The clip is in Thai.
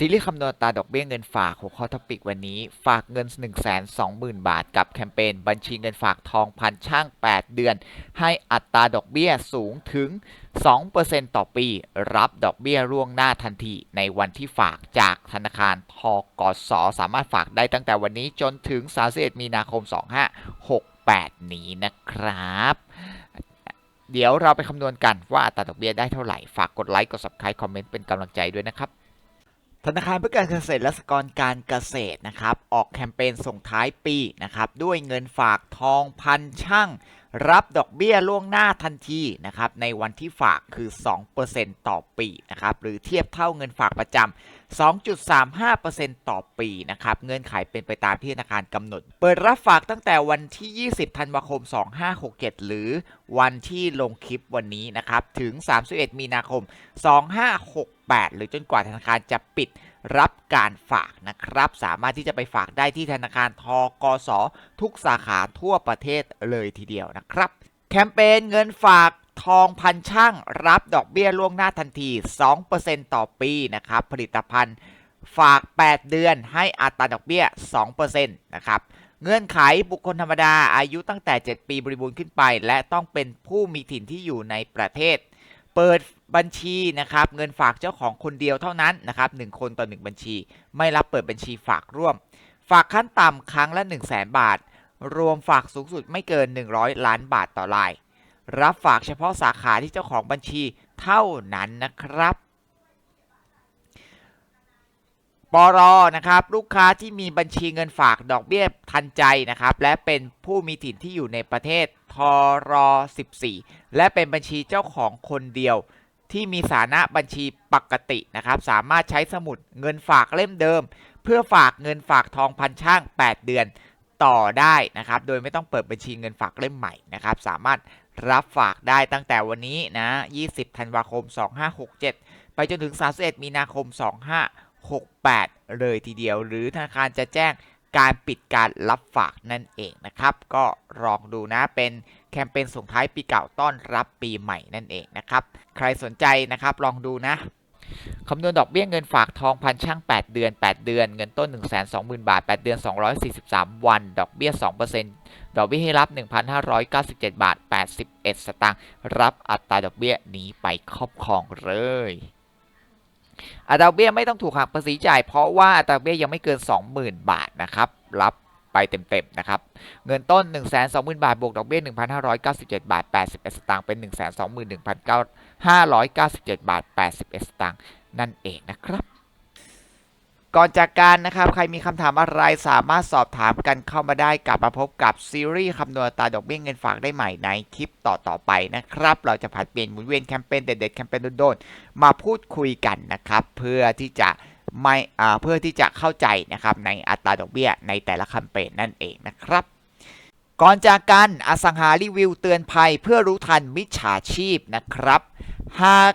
ซีรีส์คำนวณอัตาดอกเบี้ยเงินฝากหัวข้อท็อปิกวันนี้ ฝากเงิน 120,000 บาท กับแคมเปญบัญชีเงินฝากทองพันช่าง 8 เดือน ให้อัตราดอกเบี้ยสูงถึง 2%ต่อปี รับดอกเบี้ยร่วงหน้าทันที ในวันที่ฝากจากธนาคารทกสสามารถฝากได้ตั้งแต่วันนี้จนถึง 31 มีนาคม 2568 นี้นะครับเดี๋ยวเราไปคำนวณกันว่าอัตราดอกเบี้ยได้เท่าไหร่ ฝากกดไลค์ กด subscribe คอมเมนต์เป็นกำลังใจด้วยนะครับ ธนาคารเพื่อการเกษตรและสหกรณ์การเกษตรนะครับ ออกแคมเปญส่งท้ายปีนะครับ ด้วยเงินฝากทองพันช่างรับดอกเบี้ยล่วงหน้าทันทีนะครับ ในวันที่ฝากคือ 2%ต่อปีนะครับ หรือเทียบเท่าเงินฝากประจำ2.35%ต่อปีนะครับ เงื่อนไขเป็นไปตามที่ธนาคารกำหนด เปิดรับฝากตั้งแต่วันที่ 20 ธันวาคม 2567 หรือวันที่ลงคลิปวันนี้นะครับ ถึง 31 มีนาคม 2568หรือจนกว่าธนาคารจะปิดรับการฝากนะครับ สามารถที่จะไปฝากได้ที่ธนาคารทกสทุกสาขาทั่วประเทศเลยทีเดียวนะครับ แคมเปญเงินฝากทองพันช่างรับดอกเบี้ยล่วงหน้าทันที 2%ต่อปีนะครับ ผลิตภัณฑ์ฝาก 8 เดือนให้อัตราดอกเบี้ย 2%นะครับเงื่อนไขบุคคลธรรมดาอายุตั้งแต่ 7 ปีบริบูรณ์ขึ้นไป และต้องเป็นผู้มีถิ่นที่อยู่ในประเทศ เปิด บัญชีนะครับเงินฝากเจ้าของคนเดียวเท่านั้นนะครับ1คนต่อ 1 บัญชี ไม่รับเปิดบัญชีฝากร่วม ฝากขั้นต่ำครั้งละ 1 0 0 0 0แบาท รวมฝากสูงสุดไม่เกิน 100 ล้านบาทต่อราย รับฝากเฉพาะสาขาที่เจ้าของบัญชีเท่านั้นนะครับปรนะครับลูกค้าที่มีบัญชีเงินฝากดอกเบี้ยทันใจนะครับและเป็นผู้มีถิ่นที่อยู่ในประเทศทร14 และเป็นบัญชีเจ้าของคนเดียว ที่มีฐานะบัญชีปกตินะครับ สามารถใช้สมุดเงินฝากเล่มเดิม เพื่อฝากเงินฝากทองพันช่าง 8 เดือนต่อได้นะครับ โดยไม่ต้องเปิดบัญชีเงินฝากเล่มใหม่นะครับ สามารถรับฝากได้ตั้งแต่วันนี้นะ 20 ธันวาคม 2567 ไปจนถึง 31 มีนาคม 2568 เลยทีเดียว หรือธนาคารจะแจ้ง การปิดการรับฝากนั่นเองนะครับ ก็ลองดูนะเป็นแคมเปญส่งท้ายปีเก่าต้อนรับปีใหม่นั่นเองนะครับ ใครสนใจนะครับลองดูนะคำนวณดอกเบี้ยเงินฝากทองพันช่าง 8 เดือน 8 เดือน เงินต้น 120,000 บาท 8 เดือน 243 วัน ดอกเบี้ย 2%ดอกเบี้ยให้รับ 1,597 บาท 81 สตางค์ รับอัตราดอกเบี้ยนี้ไปครอบครองเลย อัตราเบี้ยไม่ต้องถูกหักภาษีจ่าย เพราะว่าอัตราเบี้ยยังไม่เกิน 20,000 บาทนะครับรับไปเต็มๆนะครับเงินต้น 120,000 บาท บวกดอกเบี้ย 1,597 บาท 81 สตางค์เป็น 121,597บาท 81 สตางค์นั่นเองนะครับ ก่อนจากการนะครับ ใครมีคำถามอะไรสามารถสอบถามกันเข้ามาได้กลับมาพบกับซีรีส์คำนวณตาดอกเบี้ยเงินฝากได้ใหม่ในคลิปต่อๆไปนะครับ เราจะผัดเปลี่ยนหมุนเวียนแคมเปญเด็ดๆแคมเปญโดนๆมาพูดคุยกันนะครับ เพื่อที่จะไม่เพื่อที่จะเข้าใจนะครับในอัตราดอกเบี้ยในแต่ละแคมเปญนั่นเองนะครับ ก่อนจากกันอสังหารีวิวเตือนภัยเพื่อรู้ทันมิจฉาชีพนะครับ หาก